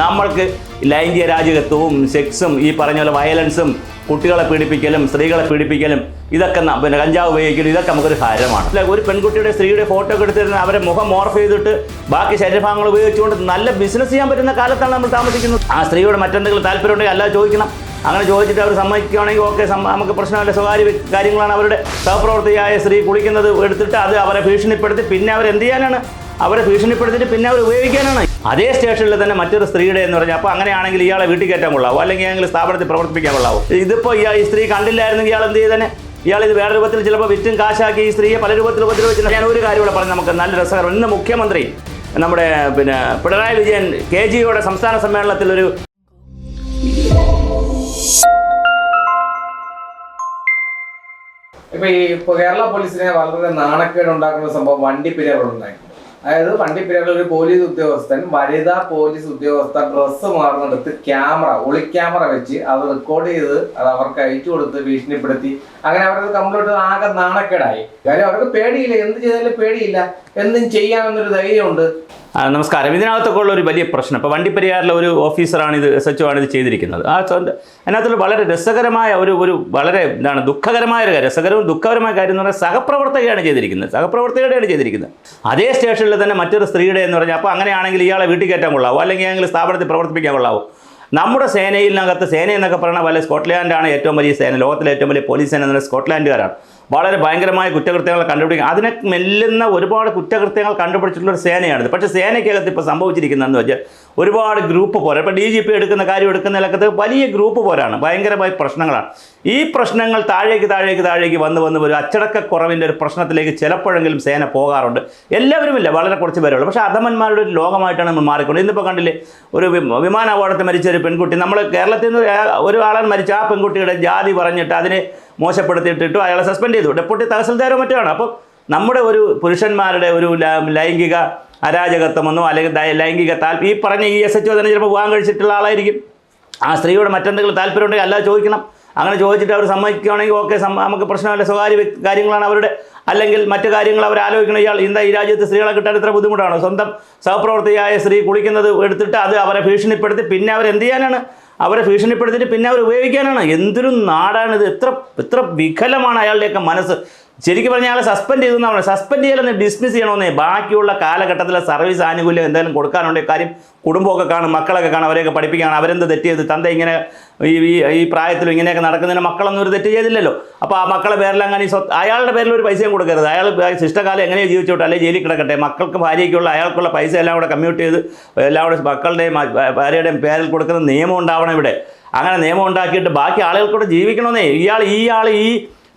നമ്മൾക്ക് ലൈംഗിക രാജകത്വവും സെക്സും ഈ പറഞ്ഞ പോലെ വയലൻസും കുട്ടികളെ പീഡിപ്പിക്കലും സ്ത്രീകളെ പീഡിപ്പിക്കലും ഇതൊക്കെ പിന്നെ കഞ്ചാവ് ഉപയോഗിക്കലും ഇതൊക്കെ നമുക്കൊരു ഹാരമാണ് അല്ല? ഒരു പെൺകുട്ടിയുടെ സ്ത്രീയുടെ ഫോട്ടോ ഒക്കെ എടുത്തിരുന്ന അവരെ മുഖം മോർഫ് ചെയ്തിട്ട് ബാക്കി ശരീരഭാഗങ്ങൾ ഉപയോഗിച്ചുകൊണ്ട് നല്ല ബിസിനസ് ചെയ്യാൻ പറ്റുന്ന കാലത്താണ് നമ്മൾ താമസിക്കുന്നത്. ആ സ്ത്രീയോട് മറ്റെന്തെങ്കിലും താല്പര്യം ഉണ്ടെങ്കിൽ അല്ലാതെ ചോദിക്കണം. അങ്ങനെ ചോദിച്ചിട്ട് അവർ സമ്മതിക്കുകയാണെങ്കിൽ ഓക്കെ നമുക്ക് പ്രശ്നമല്ല സ്വകാര്യ കാര്യങ്ങളാണ് അവരുടെ സഹപ്രവർത്തിയായ സ്ത്രീ കുളിക്കുന്നത് എടുത്തിട്ട് അത് അവരെ ഭീഷണിപ്പെടുത്തി പിന്നെ അവർ എന്ത് ചെയ്യാനാണ്? അവരെ ഭീഷണിപ്പെടുത്തിയിട്ട് പിന്നെ അവർ ഉപയോഗിക്കാനാണ്. അതേ സ്റ്റേഷനിൽ തന്നെ മറ്റൊരു സ്ത്രീയുടെ എന്ന് പറഞ്ഞാൽ അപ്പോൾ അങ്ങനെയാണെങ്കിൽ ഇയാളെ വീട്ടിൽ കയറ്റാൻ കൊള്ളാവും. അല്ലെങ്കിൽ ഏതെങ്കിലും സ്ഥാപനത്തിൽ പ്രവർത്തിപ്പിക്കാൻ കൊള്ളാവോ. ഇതിപ്പോൾ ഈ സ്ത്രീ കണ്ടില്ലായിരുന്നെങ്കിൽ ഇയാൾ എന്ത് ചെയ്തന്നെ ഇയാൾ ഇത് വേറെ രൂപത്തിൽ ചിലപ്പോൾ വിറ്റും കാശാക്കി ഈ സ്ത്രീയെ പല രൂപത്തിൽ ഉപദ്രവിച്ചു ഞാൻ ഒരു കാര്യം കൂടെ പറഞ്ഞ് നമുക്ക് നല്ല രസകരം ഇന്ന് മുഖ്യമന്ത്രി നമ്മുടെ പിന്നെ പിണറായി വിജയൻ കെ ജിയുടെ സംസ്ഥാന സമ്മേളനത്തിൽ ഒരു ഇപ്പൊ ഈ കേരള പോലീസിനെ വളരെ നാണക്കേട് ഉണ്ടാക്കുന്ന സംഭവം വണ്ടി ഉണ്ടായിരുന്നു അതായത് വണ്ടിപ്പിരകളിൽ ഒരു പോലീസ് ഉദ്യോഗസ്ഥൻ വനിതാ പോലീസ് ഉദ്യോഗസ്ഥ ഡ്രസ്സ് മാറുന്നിടത്ത് ക്യാമറ ഒളി ക്യാമറ വെച്ച് അത് റെക്കോർഡ് ചെയ്ത് അത് അവർക്ക് അയച്ചു കൊടുത്ത് ഭീഷണിപ്പെടുത്തി. അങ്ങനെ അവർക്ക് കംപ്ലീറ്റ് ആകെ നാണക്കേടായി. കാര്യം അവർക്ക് പേടിയില്ല. എന്ത് ചെയ്താലും പേടിയില്ല. എന്തും ചെയ്യാമെന്നൊരു ധൈര്യമുണ്ട്. നമസ്കാരം. ഇതിനകത്തൊക്കെ ഉള്ള ഒരു വലിയ പ്രശ്നം. ഇപ്പോൾ വണ്ടിപ്പെരിയാറിലെ ഒരു ഓഫീസറാണ് ഇത് എസ് എച്ച് ആണ് ഇത് ചെയ്തിരിക്കുന്നത്. ആ അതിനകത്തുള്ള വളരെ രസകരമായ ഒരു ഒരു വളരെ എന്താണ് ദുഃഖകരമായ ഒരു രസകരവും ദുഃഖകരമായ കാര്യം എന്ന് പറഞ്ഞാൽ സഹപ്രവർത്തകയാണ് ചെയ്തിരിക്കുന്നത്. സഹപ്രവർത്തകയുടെയാണ് ചെയ്തിരിക്കുന്നത്. അതേ സ്റ്റേഷനിൽ തന്നെ മറ്റൊരു സ്ത്രീയുടെ എന്ന് പറഞ്ഞാൽ അപ്പോൾ അങ്ങനെയാണെങ്കിൽ ഇയാളെ വീട്ടിൽ കയറ്റാൻ കൊള്ളാവോ? അല്ലെങ്കിൽ ഏതെങ്കിലും സ്ഥാപനത്തിൽ പ്രവർത്തിപ്പിക്കാൻ കൊള്ളാവോ? നമ്മുടെ സേനയിലിനകത്ത് സേന എന്നൊക്കെ പറയുന്ന പോലെ സ്കോട്ട്ലാൻഡാണ് ഏറ്റവും വലിയ സേന ലോകത്തിലെ ഏറ്റവും വലിയ പോലീസ് സേന എന്ന് സ്കോട്ട്ലാൻഡുകാരാണ്. വളരെ ഭയങ്കരമായ കുറ്റകൃത്യങ്ങൾ കണ്ടുപിടിക്കുക അതിനെ മെല്ലുന്ന ഒരുപാട് കുറ്റകൃത്യങ്ങൾ കണ്ടുപിടിച്ചിട്ടുള്ള ഒരു സേനയാണിത്. പക്ഷേ സേനയ്ക്കകത്ത് ഇപ്പോൾ സംഭവിച്ചിരിക്കുന്നതെന്ന് വെച്ചാൽ ഒരുപാട് ഗ്രൂപ്പ് പോരാ. ഇപ്പോൾ ഡി ജി പി എടുക്കുന്ന കാര്യം എടുക്കുന്നതിലൊക്കെ വലിയ ഗ്രൂപ്പ് പോരാണ്. ഭയങ്കരമായ പ്രശ്നങ്ങളാണ്. ഈ പ്രശ്നങ്ങൾ താഴേക്ക് താഴേക്ക് താഴേക്ക് വന്ന് വന്ന് ഒരു അച്ചടക്കക്കുറവിന്റെ ഒരു പ്രശ്നത്തിലേക്ക് ചിലപ്പോഴെങ്കിലും സേന പോകാറുണ്ട്. എല്ലാവരുമില്ല വളരെ കുറച്ച് പേരുള്ളൂ പക്ഷേ അധമന്മാരുടെ ഒരു ലോകമായിട്ടാണ് നമ്മൾ മാറിക്കൊണ്ട് ഇന്നിപ്പോൾ കണ്ടില്ലേ ഒരു വിമ- വിമാന അപകടത്തിൽ മരിച്ച ഒരു പെൺകുട്ടി. നമ്മൾ കേരളത്തിൽ നിന്ന് ഒരു മരിച്ച ആ പെൺകുട്ടിയുടെ ജാതി പറഞ്ഞിട്ട് അതിനെ മോശപ്പെടുത്തിയിട്ടിട്ടു അയാളെ സസ്പെൻഡ് ചെയ്തു. ഡെപ്യൂട്ടി തഹസിൽദാരോ മറ്റോ ആണ്. അപ്പോൾ നമ്മുടെ ഒരു പുരുഷന്മാരുടെ ഒരു ലൈംഗിക അരാജകത്വമെന്നോ അല്ലെങ്കിൽ ലൈംഗിക താല്പര്യം ഈ പറഞ്ഞ ഈ എസ് എച്ച് ഒ തന്നെ ചിലപ്പോൾ വിവാഹം കഴിച്ചിട്ടുള്ള ആളായിരിക്കും. ആ സ്ത്രീയോട് മറ്റെന്തെങ്കിലും താല്പര്യം ഉണ്ടെങ്കിൽ അല്ലാതെ ചോദിക്കണം. അങ്ങനെ ചോദിച്ചിട്ട് അവർ സമ്മതിക്കുകയാണെങ്കിൽ ഓക്കെ നമുക്ക് പ്രശ്നമല്ല സ്വകാര്യ കാര്യങ്ങളാണ് അവരുടെ അല്ലെങ്കിൽ മറ്റു കാര്യങ്ങൾ അവർ ആലോചിക്കണം. ഇയാൾ എന്താ ഈ രാജ്യത്ത് സ്ത്രീകളെ കിട്ടാൻ ഇത്ര ബുദ്ധിമുട്ടാണോ? സ്വന്തം സഹപ്രവർത്തിയായ സ്ത്രീ കുളിക്കുന്നത് എടുത്തിട്ട് അത് അവരെ ഭീഷണിപ്പെടുത്തി പിന്നെ അവരെന്ത് ചെയ്യാനാണ്? അവരെ ഭീഷണിപ്പെടുത്തിയിട്ട് പിന്നെ അവർ ഉപയോഗിക്കാനാണ്. എന്തൊരു നാടാണിത്. എത്ര എത്ര വികലമാണ് അയാളുടെയൊക്കെ മനസ്സ്. ശരിക്കും പറഞ്ഞാൽ സസ്പെൻഡ് ചെയ്തു എന്നാണ് സസ്പെൻഡ് ചെയ്യലെന്ന് ഡിസ്മിസ് ചെയ്യണമെന്നേ ബാക്കിയുള്ള കാലഘട്ടത്തിലെ സർവീസ് ആനുകൂല്യം എന്തെങ്കിലും കൊടുക്കാനുണ്ടെങ്കിൽ കാര്യം കുടുംബമൊക്കെ കാണും മക്കളൊക്കെ കാണും അവരെയൊക്കെ പഠിപ്പിക്കുകയാണ്. അവരെന്ത് തെറ്റ് ചെയ്ത് തന്ത ഇങ്ങനെ ഈ ഈ പ്രായത്തിൽ ഇങ്ങനെയൊക്കെ നടക്കുന്നതിന് മക്കളൊന്നും ഒരു തെറ്റ് ചെയ്തില്ലല്ലോ. അപ്പോൾ ആ മക്കളെ പേരിൽ അങ്ങനെ സ്വത്ത് അയാളുടെ പേരിൽ ഒരു പൈസയും കൊടുക്കരുത്. അയാൾ ശിഷ്ടകാലം എങ്ങനെ ജീവിച്ചോട്ടെ അല്ലെങ്കിൽ ജയിലിൽ കിടക്കട്ടെ. മക്കൾക്ക് ഭാര്യയ്ക്കുള്ള അയാൾക്കുള്ള പൈസ എല്ലാം കൂടെ കമ്മ്യൂട്ട് ചെയ്ത് എല്ലാം കൂടെ മക്കളുടെയും ഭാര്യയുടെയും പേരിൽ കൊടുക്കുന്ന നിയമം ഉണ്ടാവണം ഇവിടെ. അങ്ങനെ നിയമം ഉണ്ടാക്കിയിട്ട് ബാക്കി ആളുകൾക്കൂടെ ജീവിക്കണമെന്നേ ഇയാൾ ഈ ആൾ ഈ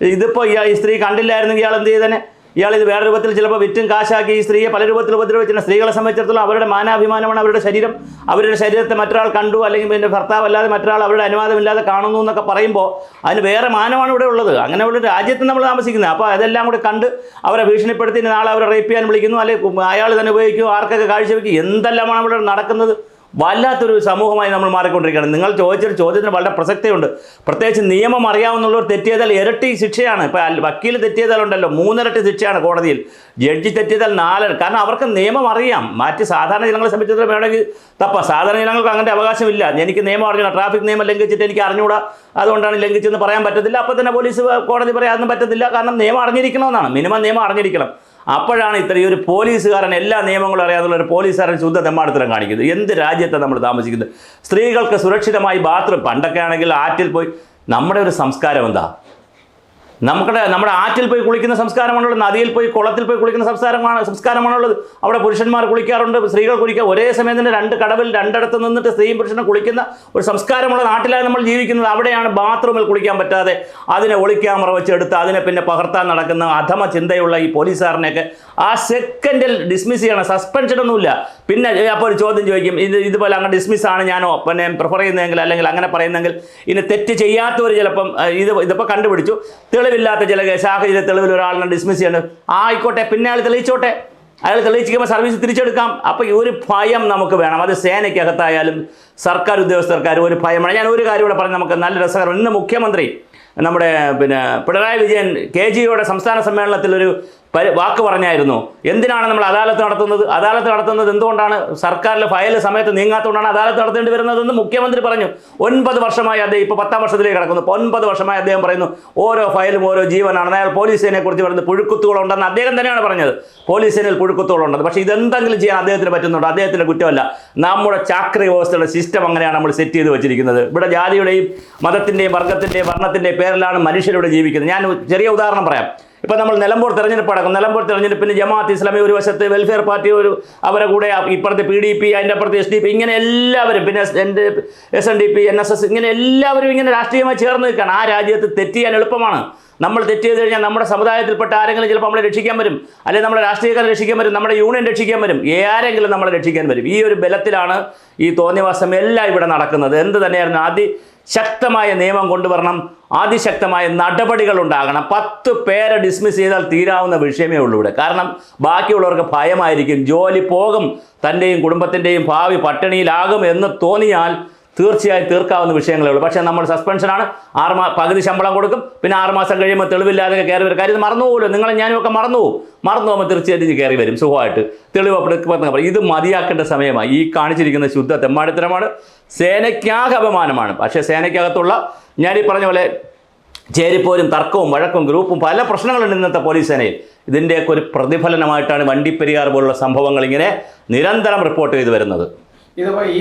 ഇതിപ്പോൾ ഈ സ്ത്രീ കണ്ടില്ലായിരുന്നെങ്കിൽ ഇയാൾ എന്ത് ചെയ്തേനെ? ഇയാൾ ഇത് വേറെ രൂപത്തിൽ ചിലപ്പോൾ വിറ്റും കാശാക്കി ഈ സ്ത്രീയെ പല രൂപത്തിൽ ഉപദ്രവിച്ചിരുന്ന സ്ത്രീകളെ സംബന്ധിച്ചിടത്തോളം അവരുടെ മാനാഭിമാനമാണ് അവരുടെ ശരീരം. അവരുടെ ശരീരത്തെ മറ്റൊരാൾ കണ്ടു അല്ലെങ്കിൽ പിന്നെ ഭർത്താവ് അല്ലാതെ മറ്റൊരാൾ അവരുടെ അനുവാദമില്ലാതെ കാണുന്നു എന്നൊക്കെ പറയുമ്പോൾ അതിന് വേറെ മാനമാണ് ഇവിടെ ഉള്ളത്. അങ്ങനെ ഉള്ള രാജ്യത്ത് നമ്മൾ താമസിക്കുന്നത്. അപ്പോൾ അതെല്ലാം കൂടെ കണ്ട് അവരെ ഭീഷണിപ്പെടുത്തി നാളെ അവരെ റേപ്പ് ചെയ്യാൻ വിളിക്കുന്നു അല്ലെങ്കിൽ അയാൾ തന്നെ ഉപയോഗിക്കും ആർക്കൊക്കെ കാഴ്ചവെക്കും? എന്തെല്ലാമാണ് ഇവിടെ നടക്കുന്നത്? വല്ലാത്തൊരു സമൂഹമായി നമ്മൾ മാറിക്കൊണ്ടിരിക്കുകയാണ്. നിങ്ങൾ ചോദിച്ചൊരു ചോദ്യത്തിന് വളരെ പ്രസക്തിയുണ്ട്. പ്രത്യേകിച്ച് നിയമം അറിയാവുന്നുള്ളവർ തെറ്റിയതാൽ ഇരട്ടി ശിക്ഷയാണ്. ഇപ്പോൾ വക്കീൽ തെറ്റിയതാലുണ്ടല്ലോ മൂന്നിരട്ടി ശിക്ഷയാണ് കോടതിയിൽ. ജഡ്ജി തെറ്റിയതാൽ നാല് നാലര കാരണം അവർക്ക് നിയമം അറിയാം. മറ്റ് സാധാരണ ജനങ്ങളെ സംബന്ധിച്ചിടത്തോളം വേണമെങ്കിൽ തപ്പ. സാധാരണ ജനങ്ങൾക്ക് അങ്ങനെ അവകാശമില്ല. എനിക്ക് നിയമം അറിഞ്ഞൂടാ ട്രാഫിക് നിയമം ലംഘിച്ചിട്ട് എനിക്ക് അറിഞ്ഞൂടാ അതുകൊണ്ടാണ് ലംഘിച്ചെന്ന് പറയാൻ പറ്റത്തില്ല. അപ്പോൾ തന്നെ പോലീസ് കോടതി പറയാനൊന്നും പറ്റത്തില്ല. കാരണം നിയമം അറിഞ്ഞിരിക്കണമെന്നാണ്. മിനിമം നിയമം അറിഞ്ഞിരിക്കണം. അപ്പോഴാണ് ഇത്ര ഒരു പോലീസുകാരൻ എല്ലാ നിയമങ്ങളും അറിയാവുന്ന ഒരു പോലീസുകാരൻ ശുദ്ധ തെമ്മാടത്തരം കാണിക്കുന്നത്. എന്ത് രാജ്യത്താണ് നമ്മൾ താമസിക്കുന്നത്? സ്ത്രീകൾക്ക് സുരക്ഷിതമായി ബാത്റൂം പണ്ടൊക്കെ ആണെങ്കിൽ ആറ്റിൽ പോയി. നമ്മുടെ ഒരു സംസ്കാരം എന്താ? നമ്മുടെ നമ്മുടെ ആറ്റിൽ പോയി കുളിക്കുന്ന സംസ്കാരമാണുള്ളത് നദിയിൽ പോയി കുളത്തിൽ പോയി കുളിക്കുന്ന സംസ്കാരമാണ് സംസ്കാരമാണുള്ളത്. അവിടെ പുരുഷന്മാർ കുളിക്കാറുണ്ട് സ്ത്രീകൾ കുളിക്കുക ഒരേ സമയം തന്നെ രണ്ട് കടവിൽ രണ്ടിടത്ത് നിന്നിട്ട് സ്ത്രീയും പുരുഷനും കുളിക്കുന്ന ഒരു സംസ്കാരമുള്ള നാട്ടിലാണ് നമ്മൾ ജീവിക്കുന്നത്. അവിടെയാണ് ബാത്റൂമിൽ കുളിക്കാൻ പറ്റാതെ അതിനെ ഒളിക്യാമറ വെച്ചെടുത്ത് അതിനെ പിന്നെ പകർത്താൻ നടക്കുന്ന അധമ ചിന്തയുള്ള ഈ പോലീസുകാരനെയൊക്കെ ആ സെക്കൻഡിൽ ഡിസ്മിസ് ചെയ്യണം. സസ്പെൻഷൻ ഒന്നുമില്ല. പിന്നെ അപ്പോൾ ഒരു ചോദ്യം ചോദിക്കും. ഇത് ഇതുപോലെ അങ്ങനെ ഡിസ്മിസ് ആണ് ഞാനോ? പിന്നെ പ്രിഫർ ചെയ്യുന്നതെങ്കിൽ അല്ലെങ്കിൽ അങ്ങനെ പറയുന്നെങ്കിൽ ഇനി തെറ്റ് ചെയ്യാത്തവർ ചിലപ്പം ഇത് ഇതിപ്പോൾ കണ്ടുപിടിച്ചു. തെളിവില്ലാത്ത ചില സാഹചര്യ തെളിവിൽ ഒരാളിനെ ഡിസ്മിസ് ചെയ്യണം. ആയിക്കോട്ടെ പിന്നെ അയാൾ തെളിയിച്ചോട്ടെ. അയാൾ തെളിയിച്ചിരിക്കുമ്പോൾ സർവീസ് തിരിച്ചെടുക്കാം. അപ്പോൾ ഒരു ഭയം നമുക്ക് വേണം. അത് സേനയ്ക്കകത്തായാലും സർക്കാർ ഉദ്യോഗസ്ഥർക്കാരും ഒരു ഭയമാണ്. ഞാൻ ഒരു കാര്യം ഇവിടെ പറഞ്ഞ് നമുക്ക് നല്ല രസകരം. ഇന്ന് മുഖ്യമന്ത്രി നമ്മുടെ പിന്നെ പിണറായി വിജയൻ കെ ജിയുടെ സംസ്ഥാന സമ്മേളനത്തിൽ ഒരു വാക്ക് പറഞ്ഞായിരുന്നു. എന്തിനാണ് നമ്മൾ അദാലത്ത് നടത്തുന്നത്? അദാലത്ത് നടത്തുന്നത് എന്തുകൊണ്ടാണ്? സർക്കാരിലെ ഫയൽ സമയത്ത് നീങ്ങാത്തതുകൊണ്ടാണ് അദാലത്ത് നടത്തേണ്ടി വരുന്നതെന്ന് മുഖ്യമന്ത്രി പറഞ്ഞു. ഒൻപത് വർഷമായി അദ്ദേഹം ഇപ്പോൾ പത്താം വർഷത്തിലേക്ക് കിടക്കുന്നു. ഒൻപത് വർഷമായി അദ്ദേഹം പറയുന്നു ഓരോ ഫയലും ഓരോ ജീവനാണ്. അയാൾ പോലീസിനെ കുറിച്ച് പറയുന്നത് പുഴുക്കുത്തുകളുണ്ടെന്ന് അദ്ദേഹം തന്നെയാണ് പറഞ്ഞത്. പോലീസിനിൽ പുഴുക്കുത്തുകളുണ്ടെന്ന് പക്ഷേ ഇതെന്തെങ്കിലും ചെയ്യാൻ അദ്ദേഹത്തിന് പറ്റുന്നുണ്ട്? അദ്ദേഹത്തിന്റെ കുറ്റമല്ല. നമ്മുടെ ചാക്രി വ്യവസ്ഥയുടെ സിസ്റ്റം അങ്ങനെയാണ് നമ്മൾ സെറ്റ് ചെയ്ത് വെച്ചിരിക്കുന്നത്. ഇവിടെ ജാതിയുടെയും മതത്തിന്റെയും വർഗത്തിന്റെയും വർണത്തിന്റെയും പേരിലാണ് മനുഷ്യരിവിടെ ജീവിക്കുന്നത്. ഞാൻ ചെറിയ ഉദാഹരണം പറയാം. ഇപ്പം നമ്മൾ നിലമ്പൂർ തെരഞ്ഞെടുപ്പ് അടക്കം നിലമ്പൂർ തെരഞ്ഞെടുപ്പിന് ജമാഅത്ത് ഇസ്ലാമി ഒരു വശത്ത് വെൽഫെയർ പാർട്ടി ഒരു അവരെ കൂടെ ഇപ്പുറത്തെ പി ഡി പി അതിന്റെ അപ്പുറത്ത് എസ് ഡി പി ഇങ്ങനെ എല്ലാവരും പിന്നെ എന്റെ S N D P N S S ഇങ്ങനെ എല്ലാവരും ഇങ്ങനെ രാഷ്ട്രീയമായി ചേർന്ന് നിൽക്കുകയാണ് ആ രാജ്യത്ത് തെറ്റ് ചെയ്യാൻ എളുപ്പമാണ്. നമ്മൾ തെറ്റ് ചെയ്ത് കഴിഞ്ഞാൽ നമ്മുടെ സമുദായത്തിൽപ്പെട്ട ആരെങ്കിലും ചിലപ്പോൾ നമ്മളെ രക്ഷിക്കാൻ വരും. അല്ലെങ്കിൽ നമ്മുടെ രാഷ്ട്രീയക്കാരെ രക്ഷിക്കാൻ വരും നമ്മുടെ യൂണിയൻ രക്ഷിക്കാൻ വരും. ആരെങ്കിലും നമ്മളെ രക്ഷിക്കാൻ വരും. ഈ ഒരു ബലത്തിലാണ് ഈ തോന്നിയവാസം എല്ലാം ഇവിടെ നടക്കുന്നത്. എന്ത് തന്നെയായിരുന്നു അതി ശക്തമായ നിയമം കൊണ്ടുവരണം. അതിശക്തമായ നടപടികൾ ഉണ്ടാകണം പത്ത് പേരെ ഡിസ്മിസ് ചെയ്താൽ തീരാവുന്ന വിഷയമേ ഉള്ളൂ ഇവിടെ. കാരണം ബാക്കിയുള്ളവർക്ക് ഭയമായിരിക്കും. ജോലി പോകും തന്റെയും കുടുംബത്തിന്റെയും ഭാവി പട്ടിണിയിലാകും എന്ന് തോന്നിയാൽ തീർച്ചയായും തീർക്കാവുന്ന വിഷയങ്ങളേ ഉള്ളൂ. പക്ഷേ നമ്മൾ സസ്പെൻഷനാണ് ആറ് മാ പകുതി ശമ്പളം കൊടുക്കും. പിന്നെ ആറ് മാസം കഴിയുമ്പോൾ തെളിവില്ലാതെ കയറി വരും. കാര്യം മറന്നു പോകുമല്ലോ നിങ്ങളെ ഞാനും ഒക്കെ മറന്നു പോകും. മറന്നു പോകുമ്പോൾ തീർച്ചയായിട്ടും കയറി വരും. സുഖമായിട്ട്. തെളിവ് എടുക്കുമെന്ന് പറയും ഇത് മതിയാക്കേണ്ട സമയമായി ഈ കാണിച്ചിരിക്കുന്ന ശുദ്ധ തെമ്മാടിത്തരമാണ്. സേനയ്ക്കാകെ അപമാനമാണ്. പക്ഷേ സേനയ്ക്കകത്തുള്ള ഞാനീ പറഞ്ഞ പോലെ ചേരിപ്പോരും തർക്കവും വഴക്കും ഗ്രൂപ്പും പല പ്രശ്നങ്ങളുണ്ട് ഇന്നത്തെ പോലീസ് സേനയിൽ. ഇതിന്റെയൊക്കെ ഒരു പ്രതിഫലനമായിട്ടാണ് വണ്ടിപ്പെരിയാർ പോലുള്ള സംഭവങ്ങൾ ഇങ്ങനെ നിരന്തരം റിപ്പോർട്ട് ചെയ്തു വരുന്നത്. ഈ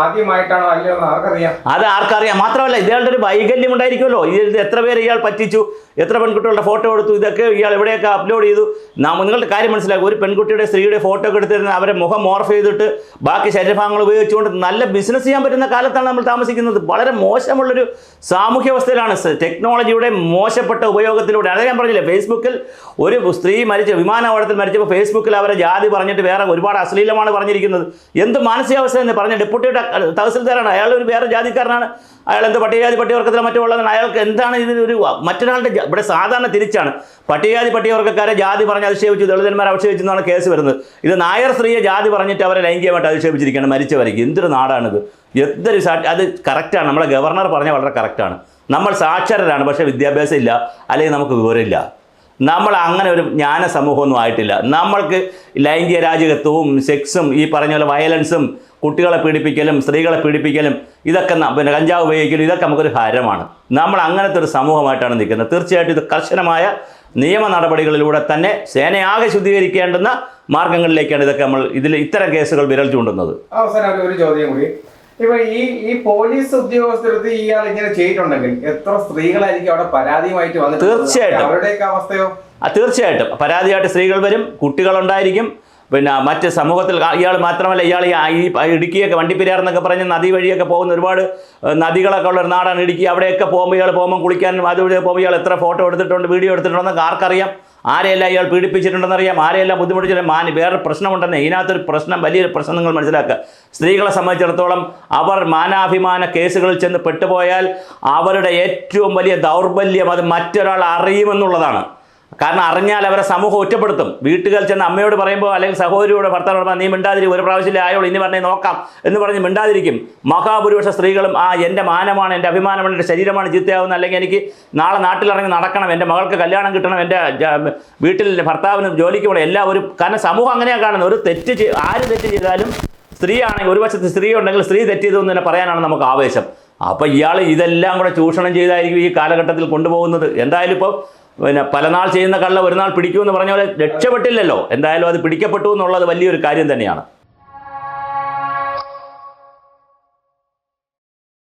ആദ്യമായിട്ടാണോ അല്ലയോ ആർക്കറിയാം? അത് ആർക്കറിയാം. മാത്രമല്ല ഇയാളുടെ ഒരു വൈകല്യം ഉണ്ടായിരിക്കുമല്ലോ ഇത് എത്ര പേര് ഇയാൾ പറ്റിച്ചു? എത്ര പെൺകുട്ടികളുടെ ഫോട്ടോ എടുത്തു? ഇതൊക്കെ ഇയാൾ എവിടെയൊക്കെ അപ്ലോഡ് ചെയ്തു? നിങ്ങളുടെ കാര്യം മനസ്സിലാക്കും ഒരു പെൺകുട്ടിയുടെ സ്ത്രീയുടെ ഫോട്ടോ ഒക്കെ എടുത്തിരുന്ന അവരെ മുഖം മോർഫ് ചെയ്തിട്ട് ബാക്കി ശരീരഭാഗങ്ങൾ ഉപയോഗിച്ചുകൊണ്ട് നല്ല ബിസിനസ് ചെയ്യാൻ പറ്റുന്ന കാലത്താണ് നമ്മൾ താമസിക്കുന്നത്. വളരെ മോശമുള്ളൊരു സാമൂഹ്യവസ്ഥയിലാണ് ടെക്നോളജിയുടെ മോശപ്പെട്ട ഉപയോഗത്തിലൂടെ. അത് ഞാൻ പറഞ്ഞില്ലേ ഫേസ്ബുക്കിൽ ഒരു സ്ത്രീ മരിച്ച വിമാനവാടത്തിൽ മരിച്ചപ്പോൾ ഫേസ്ബുക്കിൽ അവരെ ജാതി പറഞ്ഞിട്ട് വേറെ ഒരുപാട് അശ്ലീലമാണ് പറഞ്ഞിരിക്കുന്നത്. എന്ത് മാനസികാവസ്ഥ എന്ന് പറഞ്ഞ ഡെപ്യൂട്ടിയുടെ തഹസിൽദാരാണ്. അയാൾ ഒരു വേറെ ജാതിക്കാരനാണ്. അയാൾ എന്ത് പട്ടികജാതി പട്ടികവർഗത്തിലെ മറ്റോ ഉള്ളതാണ് അയാൾക്ക് എന്താണ് ഇതിനൊരു മറ്റൊരാളുടെ ഇവിടെ സാധാരണ തിരിച്ചാണ്. പട്ടികജാതി പട്ടികവർഗക്കാരെ ജാതി പറഞ്ഞ് അധിക്ഷേപിച്ചു ദളിതന്മാരെ അധിക്ഷേപിച്ചു എന്നാണ് കേസ് വരുന്നത്. ഇത് നായർ സ്ത്രീയെ ജാതി പറഞ്ഞിട്ട് അവരെ ലൈംഗികമായിട്ട് അധിക്ഷേപിച്ചിരിക്കുകയാണ് മരിച്ചവരേക്ക്. എന്തൊരു നാടാണിത്? എന്തൊരു അത് കറക്റ്റാണ്. നമ്മളെ ഗവർണർ പറഞ്ഞാൽ വളരെ കറക്റ്റാണ്. നമ്മൾ സാക്ഷരരാണ് പക്ഷേ വിദ്യാഭ്യാസം ഇല്ല അല്ലെങ്കിൽ നമുക്ക് വിവരമില്ല. നമ്മൾ അങ്ങനെ ഒരു ജ്ഞാന സമൂഹമൊന്നും ആയിട്ടില്ല. നമ്മൾക്ക് ലൈംഗിക രാജകത്വവും സെക്സും ഈ പറഞ്ഞ പോലെ വയലൻസും കുട്ടികളെ പീഡിപ്പിക്കലും സ്ത്രീകളെ പീഡിപ്പിക്കലും ഇതൊക്കെ പിന്നെ കഞ്ചാവ് ഉപയോഗിക്കലും ഇതൊക്കെ നമുക്കൊരു ഹരമാണ്. നമ്മൾ അങ്ങനത്തെ ഒരു സമൂഹമായിട്ടാണ് നിൽക്കുന്നത്. തീർച്ചയായിട്ടും ഇത് കർശനമായ നിയമ നടപടികളിലൂടെ തന്നെ സേനയാകെ ശുദ്ധീകരിക്കേണ്ടുന്ന മാർഗങ്ങളിലേക്കാണ് ഇതൊക്കെ നമ്മൾ ഇതിൽ ഇത്തരം കേസുകൾ വിരൽ ചൂണ്ടുന്നത്. അവസാനം ഒരു ചോദ്യം കൂടി. ഇപ്പൊ ഈ ഈ പോലീസ് ഉദ്യോഗസ്ഥർക്ക് ഇയാൾ ഇങ്ങനെ ചെയ്തിട്ടുണ്ടെങ്കിൽ എത്ര സ്ത്രീകളായിരിക്കും അവിടെ പരാതിയുമായിട്ട് വന്നത് തീർച്ചയായിട്ടും. അവരുടെയൊക്കെ അവസ്ഥയോ? തീർച്ചയായിട്ടും. പരാതിയായിട്ട് സ്ത്രീകൾ വരും കുട്ടികളുണ്ടായിരിക്കും. പിന്നെ മറ്റ് സമൂഹത്തിൽ ഇയാൾ മാത്രമല്ല ഇയാൾ ഈ ഈ ഇടുക്കിയൊക്കെ വണ്ടിപ്പെരിയാർ എന്നൊക്കെ പറഞ്ഞ് നദി വഴിയൊക്കെ പോകുന്ന ഒരുപാട് നദികളൊക്കെ ഉള്ള ഒരു നാടാണ് ഇടുക്കി. അവിടെയൊക്കെ പോകുമ്പോൾ ഇയാൾ പോകുമ്പോൾ കുളിക്കാനും അതുവഴി പോകുമ്പോൾ ഇയാൾ എത്ര ഫോട്ടോ എടുത്തിട്ടുണ്ട് വീഡിയോ എടുത്തിട്ടുണ്ടെന്നൊക്കെ ആർക്കറിയാം. ആരെയെല്ലാം ഇയാൾ പീഡിപ്പിച്ചിട്ടുണ്ടെന്നറിയാം? ആരെയെല്ലാം ബുദ്ധിമുട്ടിച്ചിട്ട് മാനി വേറെ പ്രശ്നമുണ്ടെന്ന്. ഇതിനകത്തൊരു പ്രശ്നം വലിയൊരു പ്രശ്നം നിങ്ങൾ മനസ്സിലാക്കുക. സ്ത്രീകളെ സംബന്ധിച്ചിടത്തോളം അവർ മാനാഭിമാന കേസുകളിൽ ചെന്ന് പെട്ടുപോയാൽ അവരുടെ ഏറ്റവും വലിയ ദൗർബല്യം അത് മറ്റൊരാൾ അറിയുമെന്നുള്ളതാണ്. കാരണം അറിഞ്ഞാൽ അവരെ സമൂഹം ഒറ്റപ്പെടുത്തും. വീട്ടുകൾ ചെന്ന് അമ്മയോട് പറയുമ്പോൾ അല്ലെങ്കിൽ സഹോദരിയോട് ഭർത്താവോട് പറഞ്ഞാൽ നീ മിണ്ടാതിരി ഒരു പ്രാവശ്യമില്ല ആയോളൂ ഇനി പറഞ്ഞേ നോക്കാം. എന്ന് പറഞ്ഞ് മിണ്ടാതിരിക്കും. മഹാപുരുഷ സ്ത്രീകളും ആ എന്റെ മാനമാണ് എന്റെ അഭിമാനമാണ് എന്റെ ശരീരമാണ് ചീത്തയാവുന്നത് അല്ലെങ്കിൽ എനിക്ക് നാളെ നാട്ടിലിറങ്ങി നടക്കണം എന്റെ മകൾക്ക് കല്യാണം കിട്ടണം എന്റെ വീട്ടിൽ ഭർത്താവിന് ജോലിക്ക് പോകണം എല്ലാവരും കാരണം സമൂഹം അങ്ങനെയാണ് കാണുന്നത്. ഒരു തെറ്റ് ആര് തെറ്റ് ചെയ്താലും സ്ത്രീയാണെങ്കിൽ ഒരു വശത്ത് സ്ത്രീ ഉണ്ടെങ്കിൽ സ്ത്രീ തെറ്റ് ചെയ്തു എന്ന് തന്നെ പറയാനാണ് നമുക്ക് ആവേശം. അപ്പോൾ ഇയാൾ ഇതെല്ലാം കൂടെ ചൂഷണം ചെയ്തായിരിക്കും ഈ കാലഘട്ടത്തിൽ കൊണ്ടുപോകുന്നത്. എന്തായാലും ഇപ്പോൾ പിന്നെ പല നാൾ ചെയ്യുന്ന കള്ള ഒരു നാൾ പിടിക്കുമെന്ന് പറഞ്ഞ പോലെ രക്ഷപ്പെട്ടില്ലല്ലോ. എന്തായാലും അത് പിടിക്കപ്പെട്ടു എന്നുള്ളത് വലിയൊരു കാര്യം തന്നെയാണ്.